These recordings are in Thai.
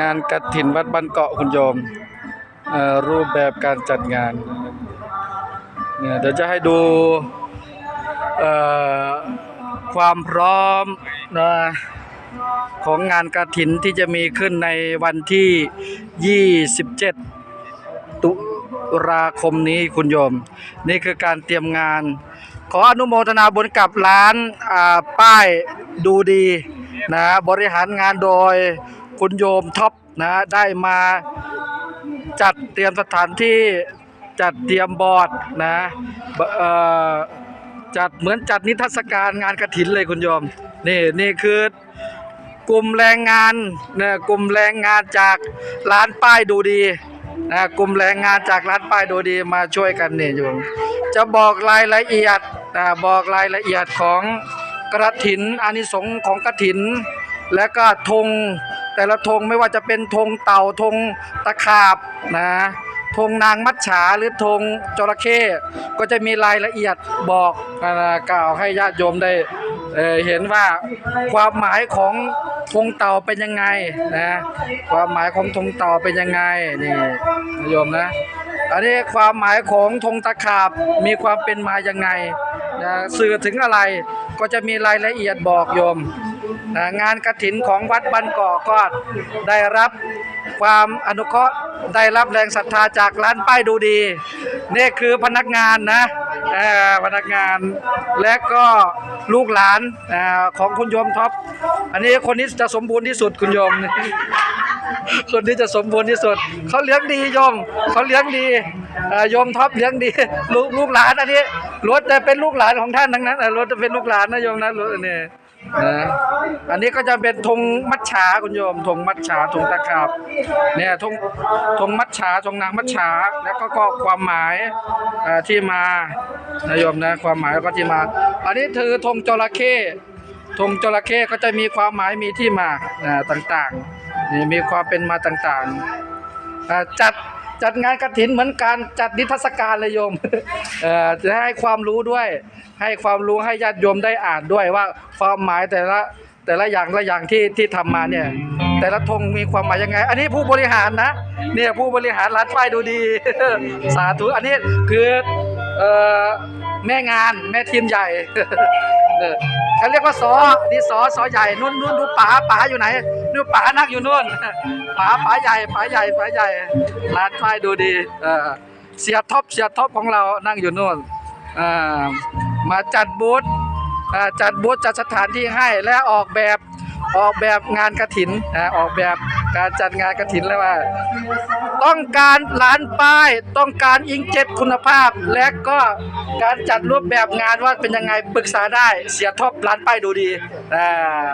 งานกฐินวัดบ้านเกาะคุณโยม รูปแบบการจัดงาน เนี่ยเดี๋ยวจะให้ดูความพร้อมนะของงานกฐินที่จะมีขึ้นในวันที่ 27 ตุลาคมนี้คุณโยม นี่คือการเตรียมงาน ขออนุโมทนาบุญกับร้านป้ายดูดีนะบริหารงานโดยคุณโยมท็อปนะได้มาจัดเตรียมสถานที่จัดเตรียมบอร์ดนะจัดเหมือนจัดนิทรรศการงานกระถินเลยคุณโยมนี่นี่คือกลุ่มแรงงานนะกลุ่มแรงงานจากร้านป้ายดูดีนะกลุ่มแรงงานจากร้านป้ายดูดีมาช่วยกันนี่โยมจะบอกรายละเอียด บอกรายละเอียดของกระถินอานิสงส์ของกระถิน และก็ธงแต่ละธงไม่ว่าจะเป็นธงเต่าธงตะขาบนะธงนางมัจฉาหรือธงจระเข้ก็จะมีรายละเอียดบอกกล่าวให้ญาติโยมได้เเห็นว่าความหมายของธงเต่าเป็นยังไงนะความหมายของธงเต่าเป็นยังไงนี่โยมนะอันนี้ความหมายของธงตะขาบมีความเป็นมายังไง นะสื่อถึงอะไรก็จะมีรายละเอียดบอกโยมนะงานกระถินของวัดบ้านเกาะก็ได้รับความอนุเคราะห์ได้รับแรงศรัทธาจากร้านป้ายดูดี นี่คือพนักงานนะพนักงานและก็ลูกหลานอของคุณโยมท็อป อันนี้คนนี้จะสมบูรณ์ที่สุดคุณโยม คนที่จะสมบูรณ์ที่สุด เขาเลี้ยงดีโยม เขาเลี้ยงดีโยมท็อปเลี้ยงดี ลูกลูกหลานอันนี้ รถจะเป็นลูกหลานของท่านทั้งนั้นรถจะเป็นลูกหลานนะโยมนะรถอันนี้นะอันนี้ก็จะเป็นธงมัดฉาคุณโยมธงมัดฉาธงตะขาบเนี่ยธงธงมัดฉาธงนางมัดฉาแล้วก็ก็ความหมายที่มานะโยมนะความหมายแล้วก็ที่มา อันนี้ถือธงจระเข้ธงจระเข้ก็จะมีความหมายมีที่มาต่างๆนี่มีความเป็นมาต่างๆจัด จัดงานกระถินเหมือนการจัดนิทรรศการเลยโยมเอ่อจะให้ความรู้ด้วย ให้ความรู้ให้ญาติโยมได้อ่านด้วยว่าความหมายแต่ละแต่ละอย่างละอย่างที่ที่ทำมาเนี่ย แต่ละธงมีความหมายยังไง อันนี้ผู้บริหารนะเนี่ยผู้บริหารร้านป้ายดูดี สาธุอันนี้คือเอ่อแม่งานแม่ทีมใหญ่ เออเขาเรียกว่าสอนี่สอสอใหญ่นู่นนู่นดูป๋าป๋าอยู่ไหนดูป๋านักอยู่นู่นป๋าป๋าใหญ่ป๋าใหญ่ป๋าใหญ่ร้านป้ายดูดีเออเสียท็อปเสียท็อปของเรานั่งอยู่นู่นอ่ามาจัดบูธจัดบูธจัดสถานที่ให้และออกแบบ ออกแบบงานกระถินนะออกแบบการจัดงานกระถินแล้วว่า ต้องการร้านป้าย ต้องการอิงเจ็ตคุณภาพ และก็การจัดรูปแบบงานว่าเป็นยังไงปรึกษาได้เสียท็อปร้านป้ายดูดีอ่า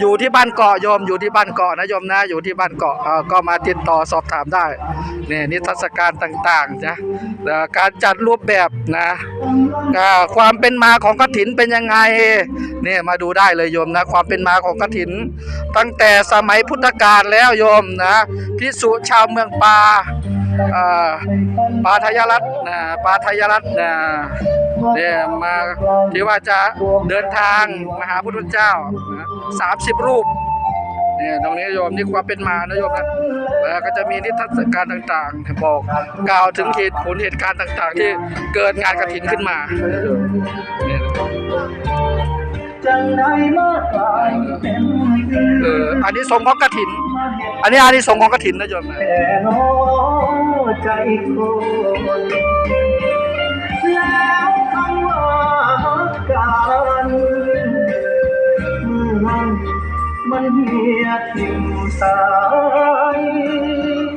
อยู่ที่บ้านเกาะโยมอยู่ที่บ้านเกาะนะโยมนะอยู่ที่บ้านเกาะก็มาติดต่อสอบถามได้เนี่ยนิทรรศการต่างๆนะการจัดรูปแบบนะความเป็นมาของกฐินเป็นยังไงเนี่ยมาดูได้เลยโยมนะความเป็นมาของกฐิน ตั้งแต่สมัยพุทธกาลแล้วโยมนะพิสุชาวเมืองปา ปาทยรัตน์นะปาทยรัตน์นะเนี่ยมาที่ว่าจะเดินทางมาหาพระพุทธเจ้าสามสิบรูปเนี่ยตรงนี้โยมนี่ความเป็นมานะโยมนะแล้วก็จะมีนิทรรศการต่างๆบอกกล่าวถึงเหตุผลเหตุการณ์ต่างๆ ที่เกิดงานกระถินขึ้นมาเนี่ย เอออันนี้สงของกระถิน อันนี้อันนี้สงของกระถินนะโยมนะแล้วคำว่าการมันเหียทิ่มสา